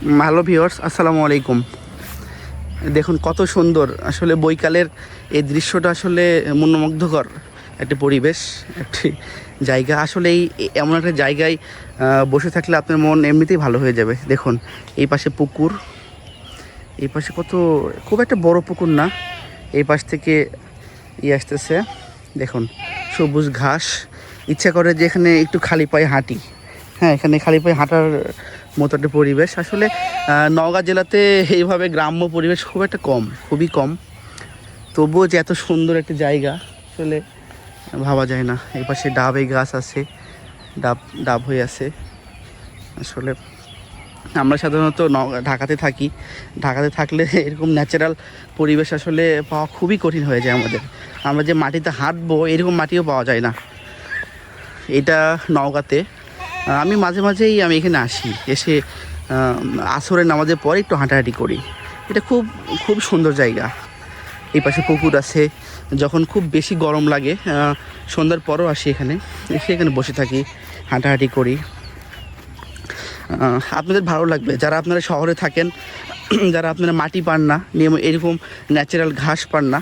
Hello viewers আসসালামু আলাইকুম। দেখুন কত সুন্দর। আসলে বৈকালের এই দৃশ্যটা আসলে মনোমুগ্ধকর একটি পরিবেশ, একটি জায়গা। আসলে এই এমন একটা জায়গায় বসে থাকলে আপনার মন এমনিতেই ভালো হয়ে যাবে। দেখুন, এই পাশে পুকুর। এই পাশে কত, খুব একটা বড় পুকুর না। এই পাশ থেকে ই আসতেছে। দেখুন, সবুজ ঘাস। ইচ্ছা করে যে এখানে একটু খালি পায়ে হাঁটি। হ্যাঁ এখানে খালি পায়ে হাঁটার মতো একটা পরিবেশ। আসলে নওগাঁ জেলাতে এইভাবে গ্রাম্য পরিবেশ খুব একটা কম, খুবই কম। তবুও যে এত সুন্দর একটা জায়গা, আসলে ভাবা যায় না। এই পাশে ডাবে গাছ আছে, ডাব ডাব হয়ে আছে। আসলে, আমরা সাধারণত ঢাকাতে থাকি। ঢাকাতে থাকলে এরকম ন্যাচারাল পরিবেশ আসলে পাওয়া খুবই কঠিন হয়ে যায় আমাদের। আমরা যে মাটিতে হাঁটবো, এরকম মাটিও পাওয়া যায় না। এটা নওগাঁতে। আমি মাঝে মাঝেই আমি এখানে আসি, এসে আসরের নামাজের পরে একটু হাঁটাহাঁটি করি। এটা খুব খুব সুন্দর জায়গা। এই পাশে পুকুর আছে, যখন খুব বেশি গরম লাগে সন্ধ্যার পরও আসি এখানে। এসে এখানে বসে থাকি, হাঁটাহাঁটি করি। আপনাদের ভালো লাগবে। যারা আপনারা শহরে থাকেন, যারা আপনারা মাটি পান না, নিয়ম এরকম ন্যাচারাল ঘাস পান না,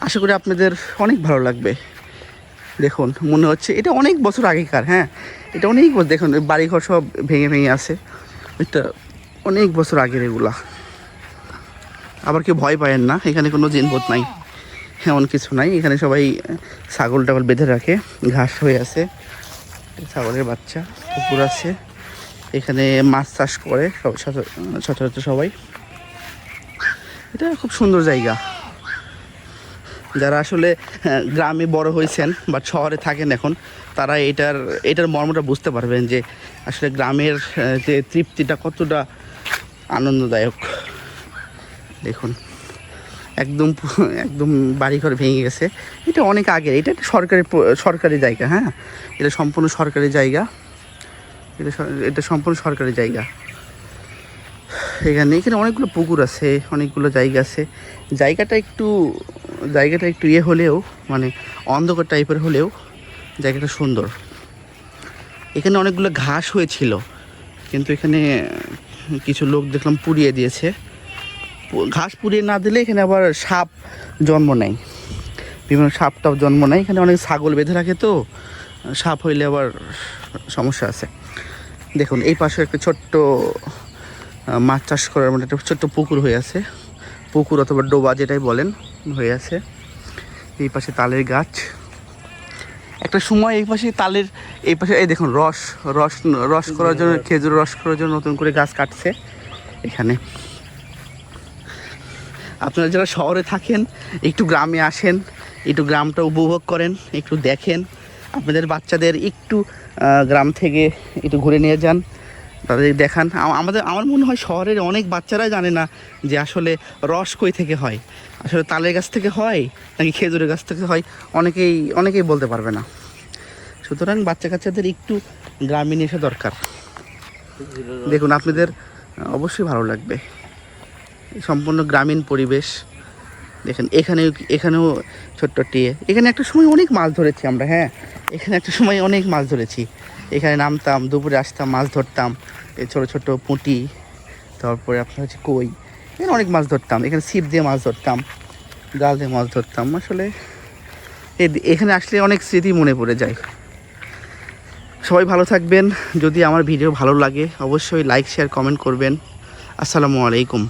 আশা করি আপনাদের অনেক ভালো লাগবে। দেখুন, মনে হচ্ছে এটা অনেক বছর আগেকার হ্যাঁ? এটা অনেক বছর, দেখুন বাড়িঘর সব ভেঙে ভেঙে আছে। এটা অনেক বছর আগের এগুলা। আবার কেউ ভয় পায়েন না, এখানে কোনো জিনবোধ নাই, এমন কিছু নাই। এখানে সবাই ছাগল টাগল বেঁধে রাখে, ঘাস হয়ে আছে। ছাগলের বাচ্চা পুকুর আছে। এখানে মাছ চাষ করে, সব সচ- সচরাচর সবাই। এটা খুব সুন্দর জায়গা। যারা আসলে হ্যাঁ, গ্রামে বড় হয়েছেন বা শহরে থাকেন এখন তারা এটার এটার মর্মটা বুঝতে পারবেন যে আসলে গ্রামের যে তৃপ্তিটা কতটা আনন্দদায়ক। দেখুন একদম একদম বাড়িঘর ভেঙে গেছে। এটা অনেক আগের এটা একটা সরকারি সরকারি জায়গা হ্যাঁ? এটা সম্পূর্ণ সরকারি জায়গা। এটা এটা সম্পূর্ণ সরকারি জায়গা। এখানে এখানে অনেকগুলো পুকুর আছে অনেকগুলো জায়গা আছে। জায়গাটা একটু জায়গাটা একটু ইয়ে হলেও মানে অন্ধকার টাইপের হলেও জায়গাটা সুন্দর। এখানে অনেকগুলো ঘাস হয়েছিল, কিন্তু এখানে কিছু লোক দেখলাম পুড়িয়ে দিয়েছে। ঘাস পুড়িয়ে না দিলে এখানে আবার সাপ জন্ম নেয়। বিভিন্ন সাপ টাপ জন্ম নেয়। এখানে অনেক ছাগল বেঁধে রাখে তো, সাপ হইলে আবার সমস্যা আছে। দেখুন, এই পাশে একটা ছোট্ট মাছ চাষ করার মতো একটা ছোট্ট পুকুর হয়ে আছে। পুকুর অথবা ডোবা যেটাই বলেন হয়ে আছে। এই পাশে তালের গাছ। একটা সময় এই পাশে তালের, এই পাশে, এই দেখুন, রস রস রস করার জন্য, খেজুর রস করার জন্য নতুন করে গাছ কাটছে এখানে। আপনারা যারা শহরে থাকেন, একটু গ্রামে আসেন, একটু গ্রামটা উপভোগ করেন, একটু দেখেন, আপনাদের বাচ্চাদের একটু গ্রাম থেকে একটু ঘুরে নিয়ে যান। তাদের দেখান। আমাদের আমার মনে হয় শহরের অনেক বাচ্চারাই জানে না যে আসলে রস কই থেকে হয়। আসলে তালের গাছ থেকে হয় নাকি খেজুরের গাছ থেকে হয়, অনেকেই অনেকেই বলতে পারবে না। সুতরাং বাচ্চা কাচ্চাদের একটু গ্রামীণ আসা দরকার। দেখুন, আপনাদের অবশ্যই ভালো লাগবে। সম্পূর্ণ গ্রামীণ পরিবেশ। দেখেন, এখানেও এখানেও ছোট্ট টিয়ে। এখানে একটা সময় অনেক মাছ ধরেছি আমরা হ্যাঁ। এখানে একটা সময় অনেক মাছ ধরেছি। এখানে নামতাম, দুপুরে আসতাম, মাছ ধরতাম, এই ছোটো ছোটো পুঁটি, তারপরে আপনার হচ্ছে কই, এখানে অনেক মাছ ধরতাম, এখানে ছিপ দিয়ে মাছ ধরতাম, জাল দিয়ে মাছ ধরতাম, আসলে এখানে আসলে অনেক স্মৃতি মনে পড়ে যায়। সবাই ভালো থাকবেন, যদি আমার ভিডিও ভালো লাগে, অবশ্যই লাইক শেয়ার কমেন্ট করবেন। আসসালামু আলাইকুম।